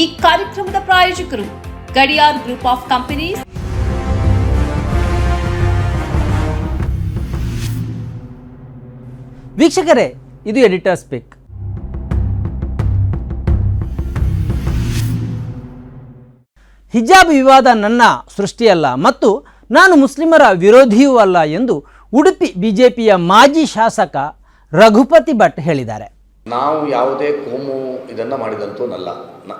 ಈ ಕಾರ್ಯಕ್ರಮದ ಪ್ರಾಯೋಜಕರು ಗಡಿಯಾರ್ ಗ್ರೂಪ್ ಆಫ್ ಕಂಪನೀಸ್. ವೀಕ್ಷಕರೇ, ಇದು ಎಡಿಟರ್ ಸ್ಪೀಕ್. ಹಿಜಾಬ್ ವಿವಾದ ನನ್ನ ಸೃಷ್ಟಿಯಲ್ಲ ಮತ್ತು ನಾನು ಮುಸ್ಲಿಮರ ವಿರೋಧಿಯೂ ಅಲ್ಲ ಎಂದು ಉಡುಪಿ ಬಿಜೆಪಿಯ ಮಾಜಿ ಶಾಸಕ ರಘುಪತಿ ಭಟ್ ಹೇಳಿದ್ದಾರೆ. ನಾವು ಯಾವುದೇ ಕೋಮು ಇದನ್ನು ಮಾಡಿದಂತೂ ನಲ್ಲ.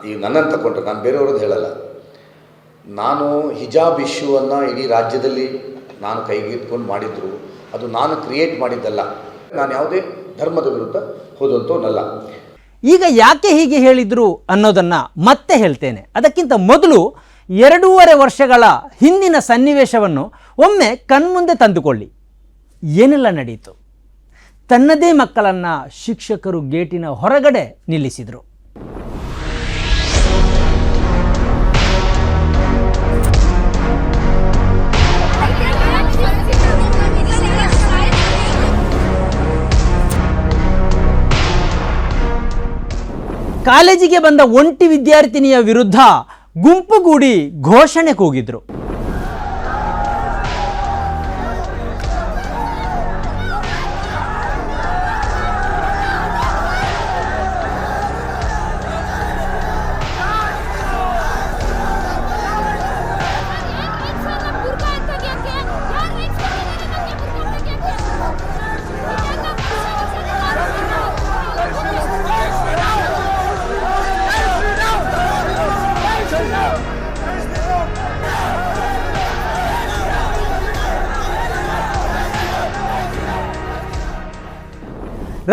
ಈಗ ನನ್ನನ್ನು ತಗೊಂಡ್ರೆ ನಾನು ಬೇರೆಯವ್ರದ್ದು ಹೇಳಲ್ಲ. ನಾನು ಹಿಜಾಬ್ ಇಶ್ಯೂವನ್ನು ಇಡೀ ರಾಜ್ಯದಲ್ಲಿ ನಾನು ಕೈಗೆತ್ಕೊಂಡು ಮಾಡಿದ್ರು. ಅದು ನಾನು ಕ್ರಿಯೇಟ್ ಮಾಡಿದ್ದಲ್ಲ. ನಾನು ಯಾವುದೇ ಧರ್ಮದ ವಿರುದ್ಧ ಹೋದಂತೋನಲ್ಲ ಈಗ ಯಾಕೆ ಹೀಗೆ ಹೇಳಿದ್ರು ಅನ್ನೋದನ್ನು ಮತ್ತೆ ಹೇಳ್ತೇನೆ. ಅದಕ್ಕಿಂತ ಮೊದಲು ಎರಡೂವರೆ ವರ್ಷಗಳ ಹಿಂದಿನ ಸನ್ನಿವೇಶವನ್ನು ಒಮ್ಮೆ ಕಣ್ಮುಂದೆ ತಂದುಕೊಳ್ಳಿ. ಏನೆಲ್ಲ ನಡೆಯಿತು ತನ್ನದೇ ಮಕ್ಕಳನ್ನ ಶಿಕ್ಷಕರು ಗೇಟಿನ ಹೊರಗಡೆ ನಿಲ್ಲಿಸಿದರು. ಕಾಲೇಜಿಗೆ ಬಂದ ಒಂಟಿ ವಿದ್ಯಾರ್ಥಿನಿಯ ವಿರುದ್ಧ ಗುಂಪುಗೂಡಿ ಘೋಷಣೆ ಕೂಗಿದ್ರು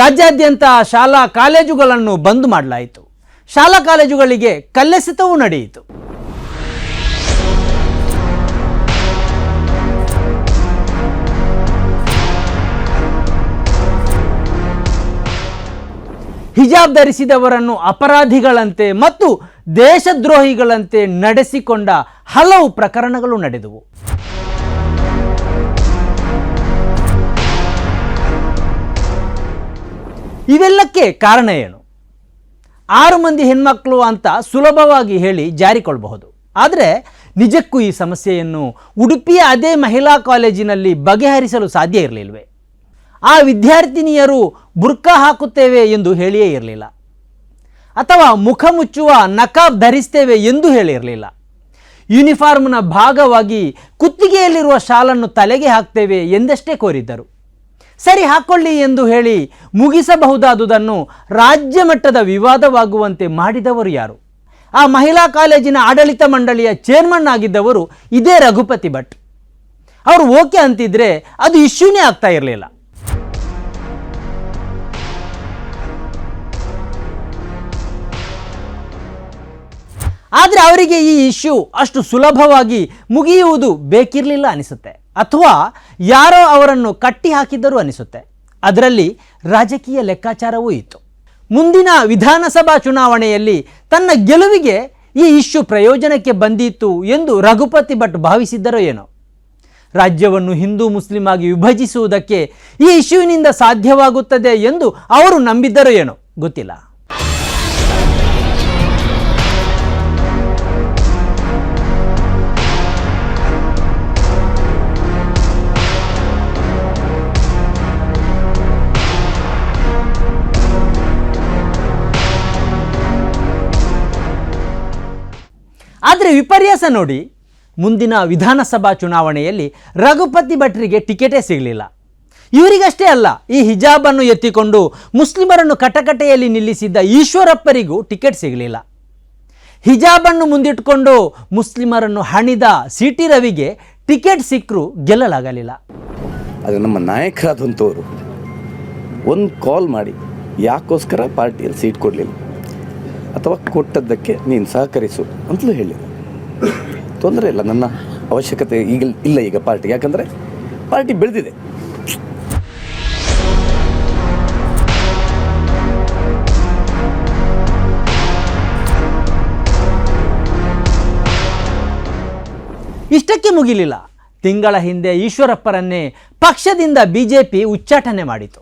ರಾಜ್ಯಾದ್ಯಂತ ಶಾಲಾ ಕಾಲೇಜುಗಳನ್ನು ಬಂದ್ ಮಾಡಲಾಯಿತು. ಶಾಲಾ ಕಾಲೇಜುಗಳಿಗೆ ಕಲ್ಲೆಸೆತವೂ ನಡೆಯಿತು. ಹಿಜಾಬ್ ಧರಿಸಿದವರನ್ನು ಅಪರಾಧಿಗಳಂತೆ ಮತ್ತು ದೇಶದ್ರೋಹಿಗಳಂತೆ ನಡೆಸಿಕೊಂಡ ಹಲವು ಪ್ರಕರಣಗಳು ನಡೆದವು. ಇವೆಲ್ಲಕ್ಕೆ ಕಾರಣ ಏನು? ಆರು ಮಂದಿ ಹೆಣ್ಮಕ್ಳು ಅಂತ ಸುಲಭವಾಗಿ ಹೇಳಿ ಜಾರಿಕೊಳ್ಳಬಹುದು ಆದರೆ ನಿಜಕ್ಕೂ ಈ ಸಮಸ್ಯೆಯನ್ನು ಉಡುಪಿಯ ಅದೇ ಮಹಿಳಾ ಕಾಲೇಜಿನಲ್ಲಿ ಬಗೆಹರಿಸಲು ಸಾಧ್ಯ ಇರಲಿಲ್ವೇ? ಆ ವಿದ್ಯಾರ್ಥಿನಿಯರು ಬುರ್ಕಾ ಹಾಕುತ್ತೇವೆ ಎಂದು ಹೇಳಿಯೇ ಇರಲಿಲ್ಲ. ಅಥವಾ ಮುಖ ಮುಚ್ಚುವ ನಕಾಬ್ ಧರಿಸ್ತೇವೆ ಎಂದು ಹೇಳಿರಲಿಲ್ಲ ಯೂನಿಫಾರ್ಮ್ನ ಭಾಗವಾಗಿ ಕುತ್ತಿಗೆಯಲ್ಲಿರುವ ಶಾಲನ್ನು ತಲೆಗೆ ಹಾಕ್ತೇವೆ ಎಂದಷ್ಟೇ ಕೋರಿದ್ದರು. ಸರಿ ಹಾಕೊಳ್ಳಿ ಎಂದು ಹೇಳಿ ಮುಗಿಸಬಹುದಾದುದನ್ನು ರಾಜ್ಯ ಮಟ್ಟದ ವಿವಾದವಾಗುವಂತೆ ಮಾಡಿದವರು ಯಾರು? ಆ ಮಹಿಳಾ ಕಾಲೇಜಿನ ಆಡಳಿತ ಮಂಡಳಿಯ ಚೇರ್ಮನ್ ಆಗಿದ್ದವರು ಇದೇ ರಘುಪತಿ ಭಟ್. ಅವರು ಓಕೆ ಅಂತಿದ್ರೆ ಅದು ಇಶ್ಯೂನೇ ಆಗ್ತಾ ಇರಲಿಲ್ಲ. ಆದರೆ ಅವರಿಗೆ ಈ ಇಶ್ಯೂ ಅಷ್ಟು ಸುಲಭವಾಗಿ ಮುಗಿಯುವುದು ಬೇಕಿರಲಿಲ್ಲ ಅನಿಸುತ್ತೆ. ಅಥವಾ ಯಾರೋ ಅವರನ್ನು ಕಟ್ಟಿ ಹಾಕಿದ್ದರು ಅನಿಸುತ್ತೆ. ಅದರಲ್ಲಿ ರಾಜಕೀಯ ಲೆಕ್ಕಾಚಾರವೂ ಇತ್ತು. ಮುಂದಿನ ವಿಧಾನಸಭಾ ಚುನಾವಣೆಯಲ್ಲಿ ತನ್ನ ಗೆಲುವಿಗೆ ಈ ಇಶ್ಯೂ ಪ್ರಯೋಜನಕ್ಕೆ ಬಂದಿತ್ತು ಎಂದು ರಘುಪತಿ ಭಟ್ ಭಾವಿಸಿದ್ದರೋ ಏನೋ. ರಾಜ್ಯವನ್ನು ಹಿಂದೂ ಮುಸ್ಲಿಂ ಆಗಿ ವಿಭಜಿಸುವುದಕ್ಕೆ ಈ ಇಶ್ಯೂವಿನಿಂದ ಸಾಧ್ಯವಾಗುತ್ತದೆ ಎಂದು ಅವರು ನಂಬಿದ್ದರೋ ಏನೋ ಗೊತ್ತಿಲ್ಲ. ಆದರೆ ವಿಪರ್ಯಾಸ ನೋಡಿ ಮುಂದಿನ ವಿಧಾನಸಭಾ ಚುನಾವಣೆಯಲ್ಲಿ ರಘುಪತಿ ಭಟ್ರಿಗೆ ಟಿಕೆಟೇ ಸಿಗಲಿಲ್ಲ. ಇವರಿಗಷ್ಟೇ ಅಲ್ಲ, ಈ ಹಿಜಾಬನ್ನು ಎತ್ತಿಕೊಂಡು ಮುಸ್ಲಿಮರನ್ನು ಕಟಕಟೆಯಲ್ಲಿ ನಿಲ್ಲಿಸಿದ್ದ ಈಶ್ವರಪ್ಪರಿಗೂ ಟಿಕೆಟ್ ಸಿಗಲಿಲ್ಲ. ಹಿಜಾಬನ್ನು ಮುಂದಿಟ್ಟುಕೊಂಡು ಮುಸ್ಲಿಮರನ್ನು ಹಣಿದ ಸಿ ಟಿ ರವಿಗೆ ಟಿಕೆಟ್ ಸಿಕ್ಕರೂ ಗೆಲ್ಲಲಾಗಲಿಲ್ಲ. ಅದು ನಮ್ಮ ನಾಯಕರಾದಂಥವರು ಒಂದು ಕಾಲ್ ಮಾಡಿ, ಯಾಕೋಸ್ಕರ ಪಾರ್ಟಿಯಲ್ಲಿ ಸೀಟ್ ಕೊಡಲಿಲ್ಲ? ಅಥವಾ ಕೊಟ್ಟದ್ದಕ್ಕೆ ನೀನು ಸಹಕರಿಸು ಅಂತಲೂ ಹೇಳಿಲ್ಲ ತೊಂದರೆ ಇಲ್ಲ, ನನ್ನ ಅವಶ್ಯಕತೆ ಈಗ ಇಲ್ಲ ಈಗ ಪಾರ್ಟಿ. ಯಾಕಂದರೆ ಪಾರ್ಟಿ ಬೆಳೆದಿದೆ. ಇಷ್ಟಕ್ಕೆ ಮುಗಿಲಿಲ್ಲ. ತಿಂಗಳ ಹಿಂದೆ ಈಶ್ವರಪ್ಪರನ್ನೇ ಪಕ್ಷದಿಂದ ಬಿಜೆಪಿ ಉಚ್ಚಾಟನೆ ಮಾಡಿತು.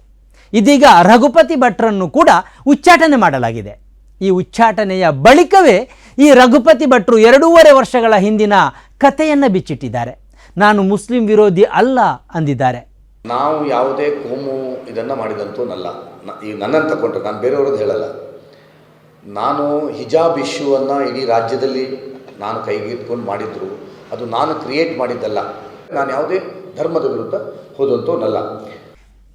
ಇದೀಗ ರಘುಪತಿ ಭಟ್ರನ್ನು ಕೂಡ ಉಚ್ಚಾಟನೆ ಮಾಡಲಾಗಿದೆ. ಈ ಉಚ್ಚಾಟನೆಯ ಬಳಿಕವೇ ಈ ರಘುಪತಿ ಭಟ್ರು ಎರಡೂವರೆ ವರ್ಷಗಳ ಹಿಂದಿನ ಕಥೆಯನ್ನು ಬಿಚ್ಚಿಟ್ಟಿದ್ದಾರೆ. ನಾನು ಮುಸ್ಲಿಂ ವಿರೋಧಿ ಅಲ್ಲ ಅಂದಿದ್ದಾರೆ. ನಾವು ಯಾವುದೇ ಕೋಮು ಇದನ್ನು ಮಾಡಿದಂತೂ ನಲ್ಲ. ಈಗ ನನ್ನನ್ನು ತಗೊಂಡ್ರೆ ನಾನು ಬೇರೆಯವ್ರದ್ದು ಹೇಳಲ್ಲ. ನಾನು ಹಿಜಾಬ್ ಇಶ್ಯೂವನ್ನು ಇಡೀ ರಾಜ್ಯದಲ್ಲಿ ನಾನು ಕೈಗೆತ್ಕೊಂಡು ಮಾಡಿದ್ರು. ಅದು ನಾನು ಕ್ರಿಯೇಟ್ ಮಾಡಿದ್ದಲ್ಲ. ನಾನು ಯಾವುದೇ ಧರ್ಮದ ವಿರುದ್ಧ ಹೋದಂತೂ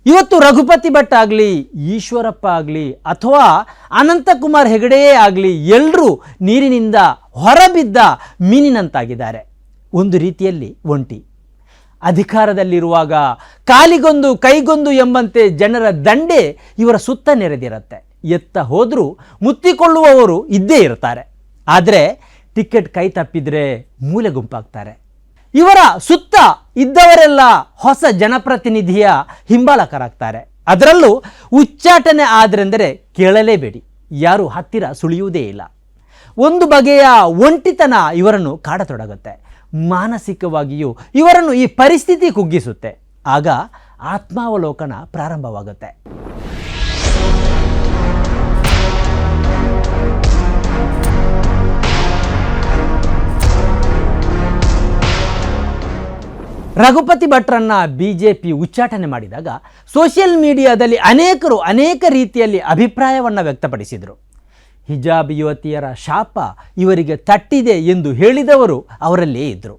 ಇವತ್ತು ರಘುಪತಿ ಭಟ್ ಆಗಲಿ, ಈಶ್ವರಪ್ಪ ಆಗಲಿ, ಅಥವಾ ಅನಂತಕುಮಾರ್ ಹೆಗಡೆಯೇ ಆಗಲಿ ಎಲ್ಲರೂ ನೀರಿನಿಂದ ಹೊರಬಿದ್ದ ಮೀನಿನಂತಾಗಿದ್ದಾರೆ. ಒಂದು ರೀತಿಯಲ್ಲಿ ಒಂಟಿ. ಅಧಿಕಾರದಲ್ಲಿರುವಾಗ ಕಾಲಿಗೊಂದು ಕೈಗೊಂದು ಎಂಬಂತೆ ಜನರ ದಂಡೆ ಇವರ ಸುತ್ತ ನೆರೆದಿರುತ್ತೆ. ಎತ್ತ ಹೋದರೂ ಮುತ್ತಿಕೊಳ್ಳುವವರು ಇದ್ದೇ ಇರ್ತಾರೆ. ಆದರೆ ಟಿಕೆಟ್ ಕೈ ತಪ್ಪಿದರೆ ಮೂಲೆ ಗುಂಪಾಗ್ತಾರೆ. ಇವರ ಸುತ್ತ ಇದ್ದವರೆಲ್ಲ ಹೊಸ ಜನಪ್ರತಿನಿಧಿಯ ಹಿಂಬಾಲಕರಾಗ್ತಾರೆ. ಅದರಲ್ಲೂ ಉಚ್ಚಾಟನೆ ಆದ್ರೆಂದರೆ ಕೇಳಲೇಬೇಡಿ. ಯಾರು ಹತ್ತಿರ ಸುಳಿಯುವುದೇ ಇಲ್ಲ. ಒಂದು ಬಗೆಯ ಒಂಟಿತನ ಇವರನ್ನು ಕಾಡತೊಡಗುತ್ತೆ. ಮಾನಸಿಕವಾಗಿಯೂ ಇವರನ್ನು ಈ ಪರಿಸ್ಥಿತಿ ಕುಗ್ಗಿಸುತ್ತೆ. ಆಗ ಆತ್ಮಾವಲೋಕನ ಪ್ರಾರಂಭವಾಗುತ್ತೆ. ರಘುಪತಿ ಭಟ್ರನ್ನ ಬಿ ಜೆ ಪಿ ಉಚ್ಚಾಟನೆ ಮಾಡಿದಾಗ ಸೋಷಿಯಲ್ ಮೀಡಿಯಾದಲ್ಲಿ ಅನೇಕರು ಅನೇಕ ರೀತಿಯಲ್ಲಿ ಅಭಿಪ್ರಾಯವನ್ನು ವ್ಯಕ್ತಪಡಿಸಿದರು. ಹಿಜಾಬ್ ಯುವತಿಯರ ಶಾಪ ಇವರಿಗೆ ತಟ್ಟಿದೆ ಎಂದು ಹೇಳಿದವರು ಅವರಲ್ಲೇ ಇದ್ದರು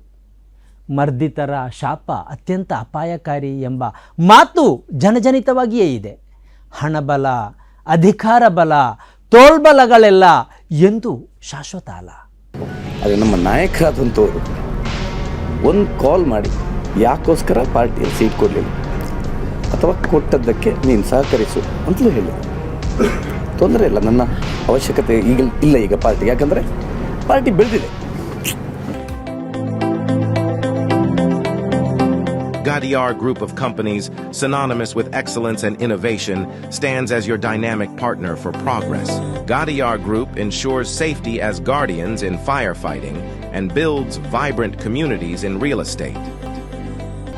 ಮರ್ದಿತರ ಶಾಪ ಅತ್ಯಂತ ಅಪಾಯಕಾರಿ ಎಂಬ ಮಾತು ಜನಜನಿತವಾಗಿಯೇ ಇದೆ. ಹಣಬಲ, ಅಧಿಕಾರ ಬಲ, ತೋಳ್ಬಲಗಳೆಲ್ಲ ಎಂದು ಶಾಶ್ವತ ಅಲ್ಲ. ಅದು ನಮ್ಮ ನಾಯಕರಾದಂಥವ್ರು, ಒಂದು ಕಾಲ್ ಮಾಡಿ. ಯಾಕೋಸ್ಕರ ಪಾರ್ಟಿಯಲ್ಲಿ ಸೀಟ್ ಕೊಡಲಿಲ್ಲ ಅಥವಾ ಕೊಟ್ಟದ್ದಕ್ಕೆ ನೀನು ಸಹಕರಿಸು ಅಂತಲೂ ಹೇಳಿ ತೊಂದರೆ ಇಲ್ಲ ನನ್ನ ಅವಶ್ಯಕತೆ ಈಗ ಇಲ್ಲ ಈಗ ಪಾರ್ಟಿ ಯಾಕಂದರೆ ಪಾರ್ಟಿ ಬೆಳೆದಿದೆ Gadiar Group of Companies, synonymous with excellence and innovation, stands as your dynamic partner for progress. Gadiar Group ensures safety as guardians in firefighting and builds vibrant communities in real estate.